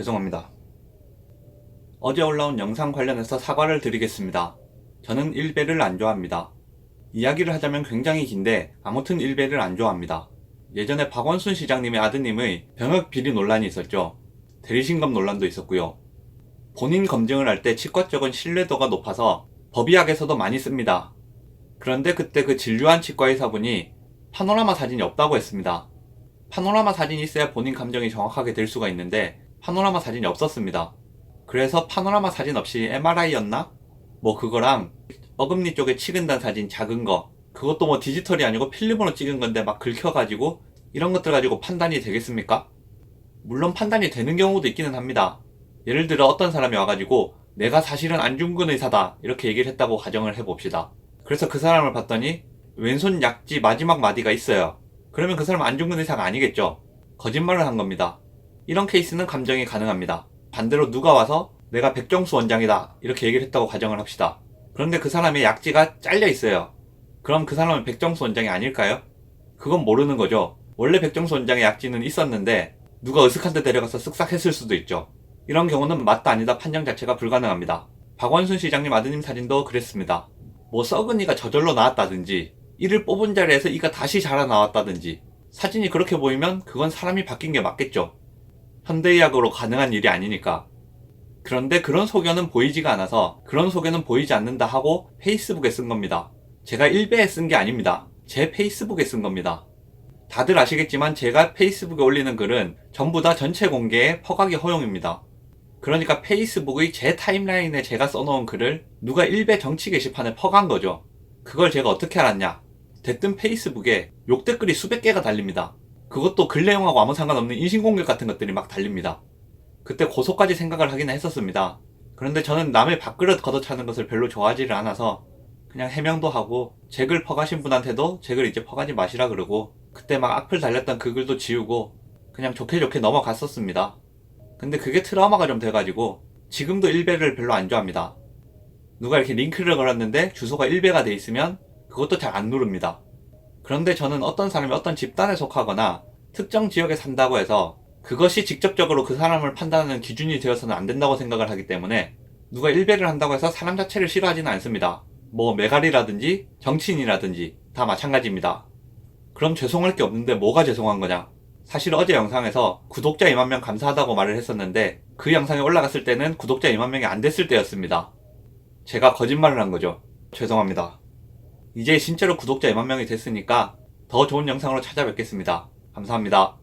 죄송합니다. 어제 올라온 영상 관련해서 사과를 드리겠습니다. 저는 일베를 안 좋아합니다. 이야기를 하자면 굉장히 긴데 아무튼 일베를 안 좋아합니다. 예전에 박원순 시장님의 아드님의 병역 비리 논란이 있었죠. 대리신검 논란도 있었고요. 본인 검증을 할 때 치과 쪽은 신뢰도가 높아서 법의학에서도 많이 씁니다. 그런데 그때 그 진료한 치과 의사분이 파노라마 사진이 없다고 했습니다. 파노라마 사진이 있어야 본인 감정이 정확하게 될 수가 있는데 파노라마 사진이 없었습니다. 그래서 파노라마 사진 없이 MRI였나? 뭐 그거랑 어금니 쪽에 치근단 사진 작은 거 그것도 뭐 디지털이 아니고 필름으로 찍은 건데 막 긁혀가지고 이런 것들 가지고 판단이 되겠습니까? 물론 판단이 되는 경우도 있기는 합니다. 예를 들어 어떤 사람이 와가지고 내가 사실은 안중근 의사다 이렇게 얘기를 했다고 가정을 해봅시다. 그래서 그 사람을 봤더니 왼손 약지 마지막 마디가 있어요. 그러면 그 사람은 안중근 의사가 아니겠죠. 거짓말을 한 겁니다. 이런 케이스는 감정이 가능합니다. 반대로 누가 와서 내가 백정수 원장이다 이렇게 얘기를 했다고 가정을 합시다. 그런데 그 사람의 약지가 잘려 있어요. 그럼 그 사람은 백정수 원장이 아닐까요? 그건 모르는 거죠. 원래 백정수 원장의 약지는 있었는데 누가 으슥한 데 데려가서 쓱싹 했을 수도 있죠. 이런 경우는 맞다 아니다 판정 자체가 불가능합니다. 박원순 시장님 아드님 사진도 그랬습니다. 뭐 썩은 이가 저절로 나왔다든지 이를 뽑은 자리에서 이가 다시 자라 나왔다든지 사진이 그렇게 보이면 그건 사람이 바뀐 게 맞겠죠. 현대의학으로 가능한 일이 아니니까. 그런데 그런 소견은 보이지가 않아서 그런 소견은 보이지 않는다 하고 페이스북에 쓴 겁니다. 제가 1배에 쓴 게 아닙니다. 제 페이스북에 쓴 겁니다. 다들 아시겠지만 제가 페이스북에 올리는 글은 전부 다 전체 공개에 퍼가기 허용입니다. 그러니까 페이스북의 제 타임라인에 제가 써놓은 글을 누가 1배 정치 게시판에 퍼간 거죠. 그걸 제가 어떻게 알았냐? 대뜸 페이스북에 욕 댓글이 수백 개가 달립니다. 그것도 글 내용하고 아무 상관없는 인신공격 같은 것들이 막 달립니다. 그때 고소까지 생각을 하긴 했었습니다. 그런데 저는 남의 밥그릇 걷어차는 것을 별로 좋아하지를 않아서 그냥 해명도 하고 제 글 퍼가신 분한테도 제 글 이제 퍼가지 마시라 그러고 그때 막 악플 달렸던 그 글도 지우고 그냥 좋게 좋게 넘어갔었습니다. 근데 그게 트라우마가 좀 돼가지고 지금도 1배를 별로 안 좋아합니다. 누가 이렇게 링크를 걸었는데 주소가 1배가 돼 있으면 그것도 잘 안 누릅니다. 그런데 저는 어떤 사람이 어떤 집단에 속하거나 특정 지역에 산다고 해서 그것이 직접적으로 그 사람을 판단하는 기준이 되어서는 안 된다고 생각을 하기 때문에 누가 1배를 한다고 해서 사람 자체를 싫어하지는 않습니다. 뭐 메갈이라든지 정치인이라든지 다 마찬가지입니다. 그럼 죄송할 게 없는데 뭐가 죄송한 거냐? 사실 어제 영상에서 구독자 2만 명 감사하다고 말을 했었는데 그 영상이 올라갔을 때는 구독자 2만 명이 안 됐을 때였습니다. 제가 거짓말을 한 거죠. 죄송합니다. 이제 진짜로 구독자 2만 명이 됐으니까 더 좋은 영상으로 찾아뵙겠습니다. 감사합니다.